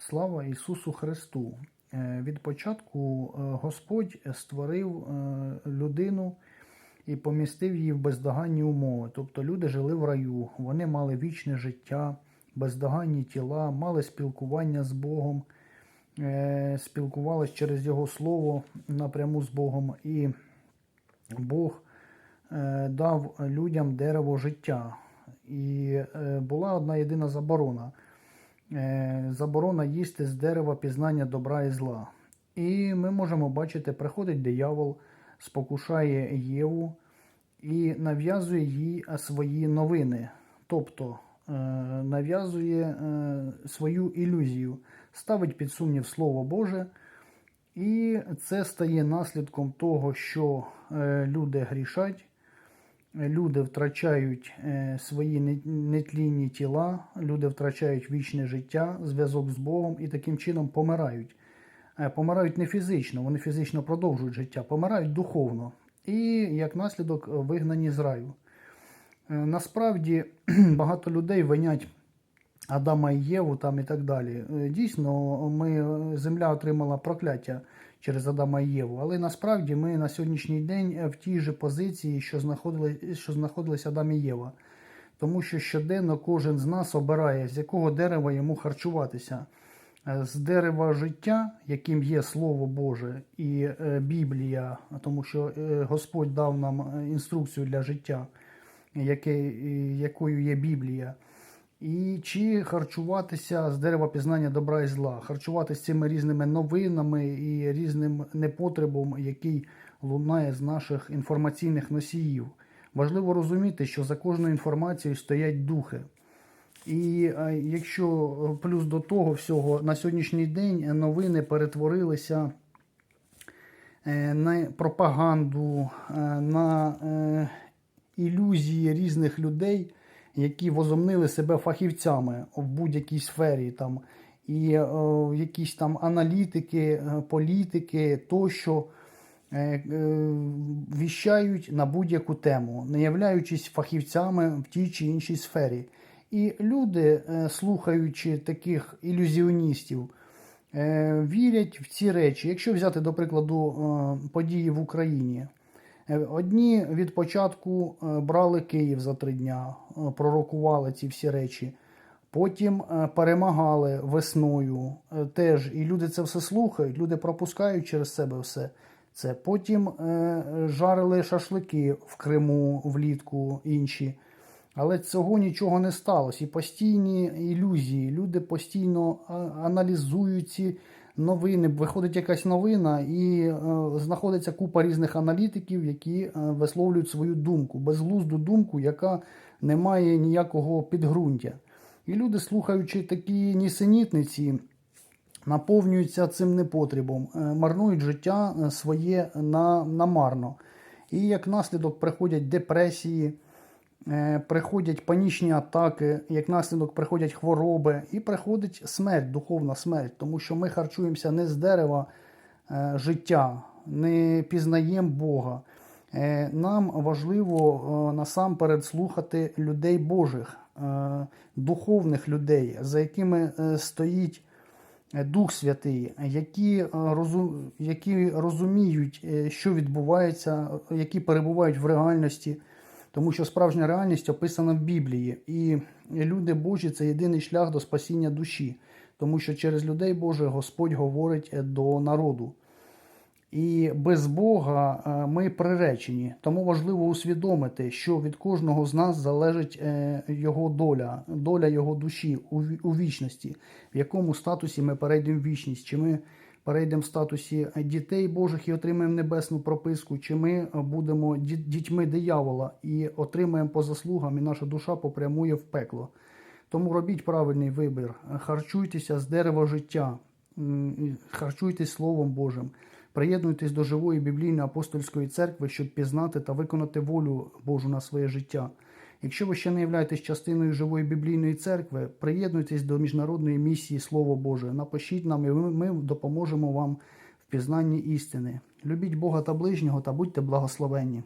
Слава Ісусу Христу! Е, Від початку е, Господь створив е, людину і помістив її в бездоганні умови. Тобто люди жили в раю, вони мали вічне життя, бездоганні тіла, мали спілкування з Богом, спілкувались через Його Слово напряму з Богом. І Бог дав людям дерево життя. І була одна єдина заборона. Е, Заборона їсти з дерева пізнання добра і зла. І ми можемо бачити, приходить диявол, спокушає Єву і нав'язує їй свої новини. Тобто е, нав'язує е, свою ілюзію, ставить під сумнів Слово Боже. І це стає наслідком того, що е, люди грішать, люди втрачають е, свої нетлінні тіла, люди втрачають вічне життя, зв'язок з Богом і таким чином помирають. Е, Помирають не фізично, вони фізично продовжують життя, помирають духовно і як наслідок е, вигнані з раю. Насправді багато людей винять Адама і Єву там і так далі. Дійсно, ми, земля отримала прокляття через Адама і Єву, але насправді ми на сьогоднішній день е, в тій же позиції, що знаходили, що знаходились Адам і Єва. Тому що щоденно кожен з нас обирає, з якого дерева йому харчуватися. Е, З дерева життя, яким є Слово Боже і е, Біблія, тому що Господь дав нам інструкцію для життя, якою є Біблія. І чи харчуватися з дерева пізнання добра і зла, харчуватися цими різними новинами і різним непотребом, який лунає з наших інформаційних носіїв. Важливо розуміти, що за кожною інформацією стоять духи. І е, якщо плюс до того всього на сьогоднішній день новини перетворилися е, на пропаганду, е, на ілюзії різних людей, які возомнили себе фахівцями в будь-якій сфері, там, і е, якісь там аналітики, е, політики тощо е, е, віщають на будь-яку тему, не являючись фахівцями в тій чи іншій сфері. І люди, е, слухаючи таких ілюзіоністів, е, вірять в ці речі. Якщо взяти, до прикладу, е, події в Україні, одні від початку е, брали Київ за три дня, е, пророкували ці всі речі. Потім е, перемагали весною е, теж, і люди це все слухають, люди пропускають через себе все це. Потім е, жарили шашлики в Криму влітку інші. Але цього нічого не сталося. І постійні ілюзії. Люди постійно аналізують ці новини. Виходить якась новина, і е, знаходиться купа різних аналітиків, які е, висловлюють свою думку, безглузду думку, яка не має ніякого підґрунтя. І люди, слухаючи такі нісенітниці, наповнюються цим непотребом, е, марнують життя е, своє на, намарно. І як наслідок приходять депресії, приходять панічні атаки, як наслідок приходять хвороби, і приходить смерть, духовна смерть, тому що ми харчуємося не з дерева е, життя, не пізнаємо Бога. Е, Нам важливо е, насамперед слухати людей Божих, е, духовних людей, за якими е, стоїть е, Дух Святий, які, е, розу- які розуміють, е, що відбувається, е, які перебувають в реальності, тому що справжня реальність описана в Біблії, і люди Божі це єдиний шлях до спасіння душі, тому що через людей Божих Господь говорить е, до народу. І без Бога е, ми приречені. Тому важливо усвідомити, що від кожного з нас залежить е, його доля, доля його душі у вічності, в якому статусі ми перейдемо в вічність, чи ми перейдемо в статусі дітей Божих і отримаємо небесну прописку, чи ми будемо дітьми диявола і отримаємо по заслугам, і наша душа попрямує в пекло. Тому робіть правильний вибір, харчуйтеся з дерева життя, харчуйтесь Словом Божим. Приєднуйтесь до живої біблійної апостольської церкви, щоб пізнати та виконати волю Божу на своє життя. Якщо ви ще не являєтесь частиною живої біблійної церкви, приєднуйтесь до міжнародної місії Слово Боже. Напишіть нам, і ми, допоможемо вам в пізнанні істини. Любіть Бога та ближнього та будьте благословенні.